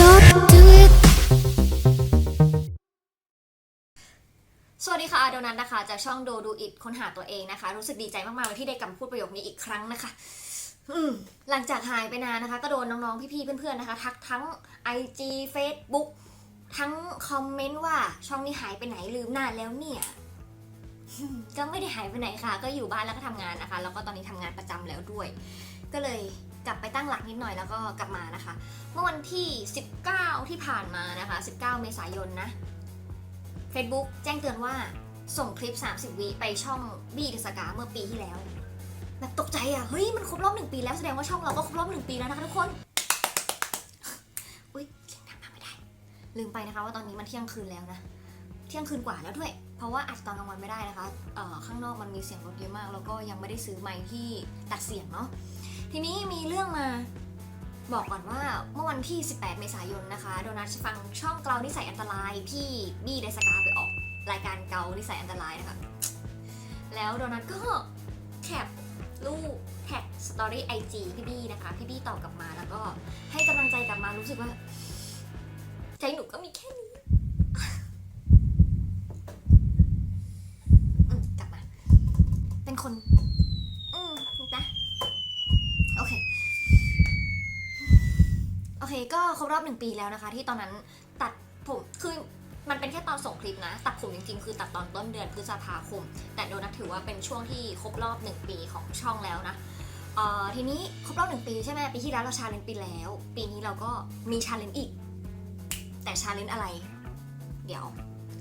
Don't do it สวัสดีค่ะโดนัทนะคะ จากช่องโดดูอิดค้นหาตัวเองนะคะ รู้สึกดีใจมากๆที่ได้กลับพูดประโยคนี้อีกครั้งนะคะหลังจากหายไปนานนะคะ ก็โดนน้องๆ พี่ๆ เพื่อนๆ นะคะ ทักทั้ง IG Facebook ทั้งคอมเมนต์ว่าช่องนี้หายไปไหนลืมนานแล้วเนี่ยก็ไม่ได้หายไปไหนค่ะ ก็อยู่บ้านแล้วก็ทำงานนะคะ แล้วก็ตอนนี้ทำงานประจำแล้วด้วย ก็เลย กลับไปตั้งหลักนิดหน่อยแล้วก็กลับมานะคะ เมื่อวันที่ 19 ที่ผ่านมานะคะ 19 เมษายนนะ Facebook แจ้งเตือนว่าส่งคลิป 30 วิไปช่องบี้เดสกาเมื่อปีที่แล้ว แบบตกใจอะ เฮ้ย มันครบรอบหนึ่งปีแล้วแสดงว่าช่องเราก็ครบรอบหนึ่งปีแล้วนะคะทุกคน อุ้ยเสียงดังมากไม่ได้ ลืมไปนะคะว่าตอนนี้มันเที่ยงคืนแล้วนะ เที่ยงคืนกว่าแล้วด้วย เพราะว่าอัดตอนกลางวันไม่ได้นะคะเอ่อข้างนอกมันมีเสียงรถเยอะมาก แล้วก็ยังไม่ได้ซื้อไมค์ที่ตัดเสียงเนาะ ทีนี้มีเรื่องมาบอกก่อนว่าเมื่อวันที่ 18 เมษายนนะคะ โดนัทฟังช่องเกลานิสัยอันตรายที่บี้ไดสกาไปออกรายการเกานิสัยอันตรายนะคะ แล้วโดนัทก็แคปรูปแท็กสตอรี่ไอจีพี่บี้นะคะ พี่บี้ตอบกลับมาแล้วก็ให้กำลังใจกลับมารู้สึกว่าใจหนูก็มีแค่นี้กลับมา เป็นคน อืมนะ โอเค โอเค ก็ครบรอบหนึ่งปีแล้วนะคะ ที่ตอนนั้นตัดผมคือมันเป็นแค่ตอนส่งคลิปนะ ตัดผมจริงๆ คือตัดตอนต้นเดือนพฤษภาคม แต่โดนัทถือว่าเป็นช่วงที่ครบรอบหนึ่งปีของช่องแล้วนะเอ่อทีนี้ครบรอบหนึ่งปีใช่ไหมปีที่แล้วเราชาเลนจ์ไปแล้ว ปีนี้เราก็มีชาเลนจ์อีก แต่ชาเลนจ์อะไร เดี๋ยว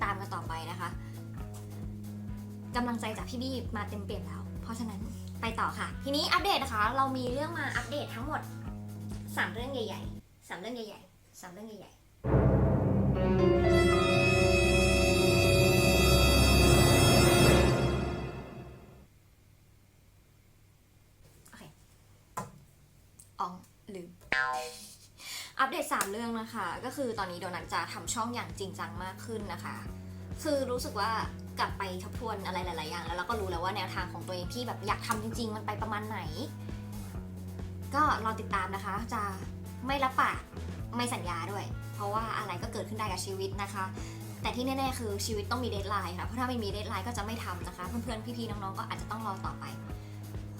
ตามกันต่อไปนะคะกำลังใจจากพี่บี้มาเต็มเปี่ยมแล้ว เพราะฉะนั้นไปต่อค่ะ ทีนี้อัปเดตนะคะ เรามีเรื่องมาอัปเดตทั้งหมดสามเรื่องใหญ่ ๆ สามเรื่องใหญ่ๆสามเรื่องใหญ่ๆโอเคอองลืมอัปเดตสามเรื่องนะคะ ก็คือตอนนี้โดนัทจะทำช่องอย่างจริงจังมากขึ้นนะคะ คือรู้สึกว่ากลับไปทบทวนอะไรหลาย ๆ อย่าง แล้วเราก็รู้แล้วว่าแนวทางของตัวเองที่แบบอยากทำจริง ๆ มันไปประมาณไหน ก็รอติดตามนะคะจะ ไม่รับปากไม่สัญญาด้วย เพราะว่าอะไรก็เกิดขึ้นได้กับชีวิตนะคะ แต่ที่แน่ๆคือชีวิตต้องมีเดทไลน์ค่ะเพราะถ้าไม่มีเดทไลน์ก็จะไม่ทำนะคะ เพื่อนๆพี่ๆน้องๆก็อาจจะต้องรอต่อไป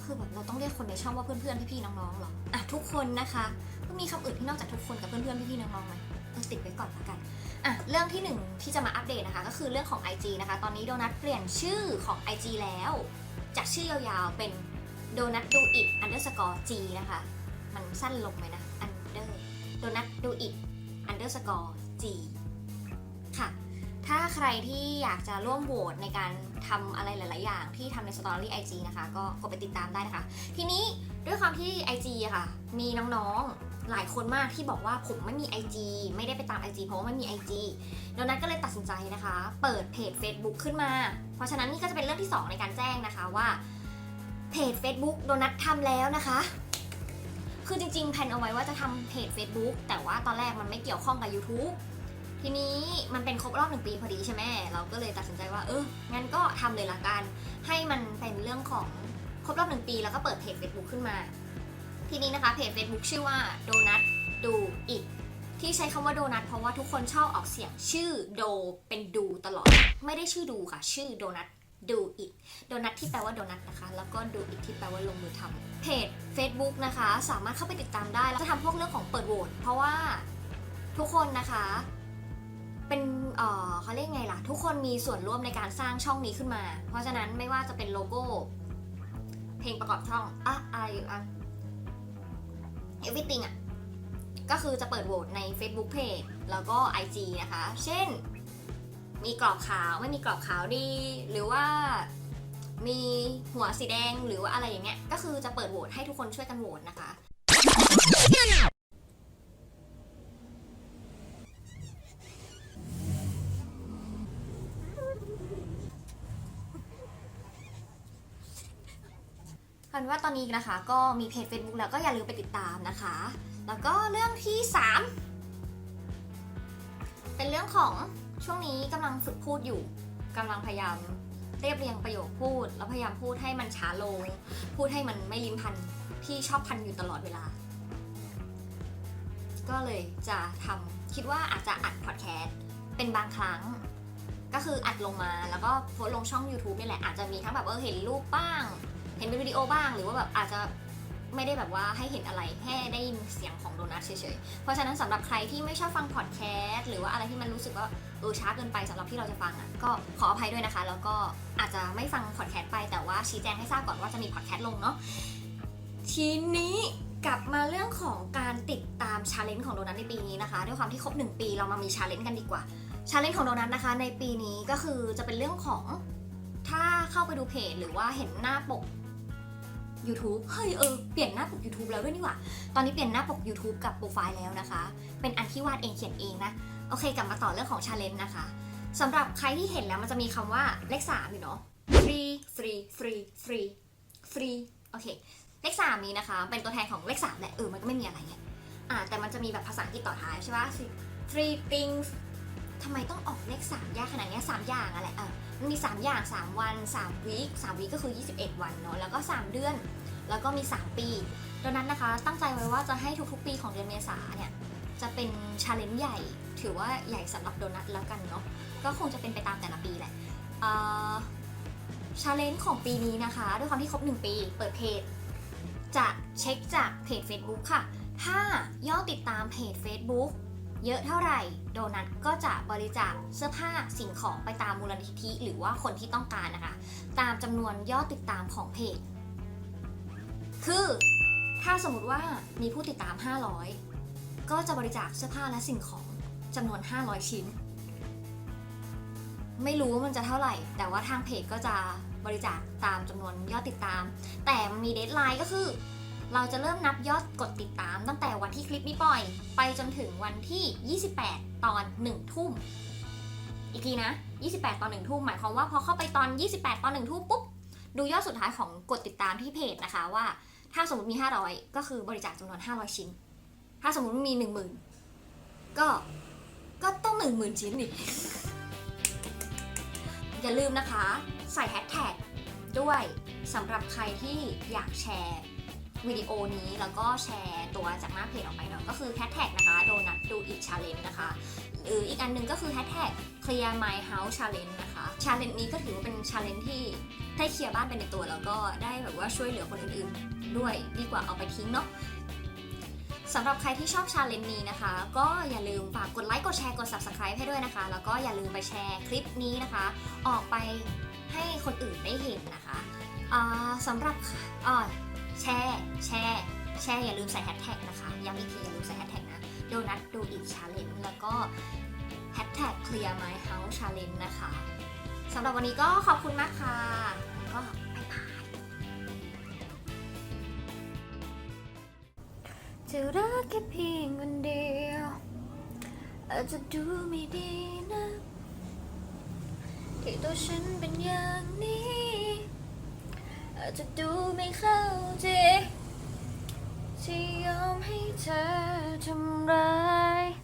คือแบบเราต้องเรียกคนในช่องว่าเพื่อนๆพี่ๆน้องๆหรออะทุกคนนะคะก็มีคำอื่นที่นอกจากทุกคนกับเพื่อนๆพี่ๆน้องๆไหมติดไว้ก่อนละกันอะเรื่องที่หนึ่งที่จะมาอัปเดตนะคะ ก็คือเรื่องของ IG นะคะ ตอนนี้โดนัทเปลี่ยนชื่อของ IG แล้ว จากชื่อยาวๆเป็นโดนัทดูอิ underscore g นะคะ มันสั้นลงไหมนะ โดนัทดูอิ underscore g ค่ะ ถ้าใครที่อยากจะร่วมโหวตในการทำอะไรหลาย ๆ อย่างที่ทำในสตอรี่ IG นะคะ ก็กดไปติดตามได้นะคะ ทีนี้ด้วยความที่ IG อะค่ะ มีน้อง ๆ หลายคนมากที่บอกว่าผมไม่มี IG ไม่ได้ไปตาม IG เพราะว่าไม่มี IG ดังนั้นก็เลยตัดสินใจนะคะ เปิดเพจ Facebook ขึ้นมา เพราะฉะนั้นนี่ก็จะเป็นเรื่องที่ 2 ในการแจ้งนะคะว่าเพจ Facebook โดนัททำแล้วนะคะ คือจริงๆแผนเอาไว้ว่าจะทำเพจ Facebook แต่ว่าตอนแรกมันไม่เกี่ยวข้องกับ YouTube ทีนี้มันเป็นครบรอบหนึ่งปีพอดีใช่ไหมเราก็เลยตัดสินใจว่าเอองั้นก็ทำเลยละกัน ให้มันเป็นเรื่องของครบรอบหนึ่งปีแล้วก็เปิดเพจ Facebook ขึ้นมา ทีนี้นะคะเพจ Facebook ชื่อว่าโดนัทดูอิดที่ใช้คำว่าโดนัทเพราะว่าทุกคนชอบออกเสียงชื่อโดเป็นดูตลอด ไม่ได้ชื่อดูค่ะ ชื่อโดนัท ดูอิดโดนัทที่แปลว่าโดนัทนะคะ แล้วก็ดูอิดที่แปลว่าลงมือทำเพจ Facebook นะคะ สามารถเข้าไปติดตามได้ แล้วจะทำพวกเรื่องของเปิดโหวตเพราะว่าทุกคนนะคะ เป็นเอ่อเขาเรียกไงล่ะ ทุกคนมีส่วนร่วมในการสร้างช่องนี้ขึ้นมา เพราะฉะนั้นไม่ว่าจะเป็นโลโก้ เพลงประกอบช่องอะอะไรอะ everything อะก็คือจะเปิดโหวตใน Facebook Page แล้วก็ IG นะคะ เช่น มีกรอบขาวไม่มีกรอบขาวดี หรือว่ามีหัวสีแดงหรือว่าอะไรอย่างเงี้ยก็คือจะเปิดโหวตให้ทุกคนช่วยกันโหวตนะคะกันว่าตอนนี้นะคะ ก็มีเพจ Facebook แล้วก็อย่าลืมไปติดตามนะคะ แล้วก็เรื่องที่ 3 เป็นเรื่องของ ช่วงนี้กำลังฝึกพูดอยู่กำลังพยายามเรียบเรียงประโยคพูด แล้วพยายามพูดให้มันช้าลง พูดให้มันไม่ลิ้นพันที่ชอบพันอยู่ตลอดเวลา ก็เลยจะทำคิดว่าอาจจะอัดพอดแคสต์เป็นบางครั้ง ก็คืออัดลงมาแล้วก็โพสลงช่อง YouTube นี่แหละอาจจะมีทั้งแบบเออเห็นรูปบ้าง เห็นเป็นวิดีโอบ้าง หรือว่าแบบอาจจะไม่ได้แบบว่าให้เห็นอะไรแค่ได้ยินเสียงของโดนัทเฉยๆ เพราะฉะนั้นสำหรับใครที่ไม่ชอบฟังพอดแคสต์หรือว่าอะไรที่มันรู้สึกว่า เออช้าเกินไปสำหรับที่เราจะฟังอะก็ขออภัยด้วยนะคะ แล้วก็อาจจะไม่ฟังพอดแคสต์ไปแต่ว่าชี้แจงให้ทราบก่อนว่าจะมีพอดแคสต์ลงเนาะทีนี้กลับมาเรื่องของการติดตามชาเลนจ์ของโดนัทในปีนี้นะคะด้วยความที่ครบ 1 ปีเรามามีชาเลนจ์กันดีกว่าชาเลนจ์ของโดนัทนะคะ ในปีนี้ก็คือจะเป็นเรื่องของถ้าเข้าไปดูเพจหรือว่าเห็นหน้าปก YouTube เฮ้ยเออเปลี่ยนหน้าปก YouTube แล้วด้วยนี่หว่า ตอนนี้เปลี่ยนหน้าปก YouTube กับโปรไฟล์แล้วนะคะ เป็นอันที่วาดเองเขียนเองนะ โอเคกลับมาต่อเรื่องของชาเลนจ์นะคะสำหรับใครที่เห็นแล้วมันจะมีคำว่าเลข3อยู่เนาะ free free free free free โอเค เลข3นี้นะคะ เป็นตัวแทนของเลข3แหละเออมันก็ไม่มีอะไรเนี่ยอ่าแต่มันจะมีแบบภาษาอังกฤษต่อท้ายใช่ปะ three things ทำไมต้องออกเลข3ยากขนาดนี้ย3อย่างอะไรเออมันมี3อย่าง3วัน3วีค3วีคก็คือ21วันเนาะแล้วก็3เดือน แล้วก็มี3ปีดังนั้นนะคะ ตั้งใจไว้ว่าจะให้ทุกๆปีของเดือนเมษาเนี่ย จะเป็นชาเลนจ์ใหญ่ ถือว่าใหญ่สำหรับโดนัทแล้วกันเนาะก็คงจะเป็นไปตามแต่ละปีแหละชาเลนจ์ของปีนี้นะคะ ด้วยความที่ครบ 1 ปี เปิดเพจจะเช็คจากเพจ Facebook ค่ะ ถ้ายอดติดตามเพจ Facebook เยอะเท่าไหร่โดนัทก็จะบริจาคเสื้อผ้าสิ่งของไปตามมูลนิธิ หรือว่าคนที่ต้องการนะคะ ตามจำนวนยอดติดตามของเพจ คือถ้าสมมติว่ามีผู้ติดตาม 500 ก็จะบริจาคเสื้อผ้าและสิ่งของจำนวน 500 ชิ้น ไม่รู้ว่ามันจะเท่าไหร่ แต่ว่าทางเพจก็จะบริจาคตามจำนวนยอดติดตาม แต่มีเดทไลน์ก็คือ เราจะเริ่มนับยอดกดติดตาม ตั้งแต่วันที่คลิปนี้ปล่อย ไปจนถึงวันที่ 28 ตอน 1 ทุ่ม อีกทีนะ 28 ตอน 1 ทุ่มหมายความว่าพอเข้าไปตอน 28 ตอน 1 ทุ่มปุ๊บดูยอดสุดท้ายของกดติดตามที่เพจนะคะว่า ถ้าสมมติมี 500 ก็คือบริจาคจำนวน 500 ชิ้น ถ้าสมมติมี10,000ก็ก็ต้อง10,000ชิ้นอีกอย่าลืมนะคะ ใส่แฮชแท็กด้วยสำหรับใครที่อยากแชร์วิดีโอนี้แล้วก็แชร์ตัวจากหน้าเพจออกไปเนาะก็คือแฮชแท็กนะคะโดนัทดูอีกชาเลนจ์นะคะ หรืออีกอันหนึงก็คือแฮชแท็ก clear my house challenge นะคะชาเลนจ์นี้ก็ถือว่าเป็นชาเลนจ์ที่ได้เคลียร์บ้านไปในตัว แล้วก็ได้แบบว่าช่วยเหลือคนอื่นๆ ด้วยดีกว่าเอาไปทิ้งเนาะ สำหรับใครที่ชอบชาเลนจ์นี้นะคะ ก็อย่าลืมฝากกดไลค์กดแชร์กด subscribe ให้ด้วยนะคะ แล้วก็อย่าลืมไปแชร์คลิปนี้นะคะ ออกไปให้คนอื่นได้เห็นนะคะสำหรับอ่าแชร์แชร์แชร์อย่าลืมใส่แฮชแท็กนะคะย้ำอีกทีอย่าลืมใส่แฮชแท็กนะโดนัทดูอีกชาเลนจ์แล้วก็แฮชแท็ก clear my house challenge นะคะสำหรับวันนี้ก็ขอบคุณมากค่ะก็ จะรักแค่เพียงคนเดียว อาจจะดูไม่ดีนะที่ตัวฉันเป็นอย่างนี้ อาจจะดูไม่เข้าใจที่ยอมให้เธอทำร้าย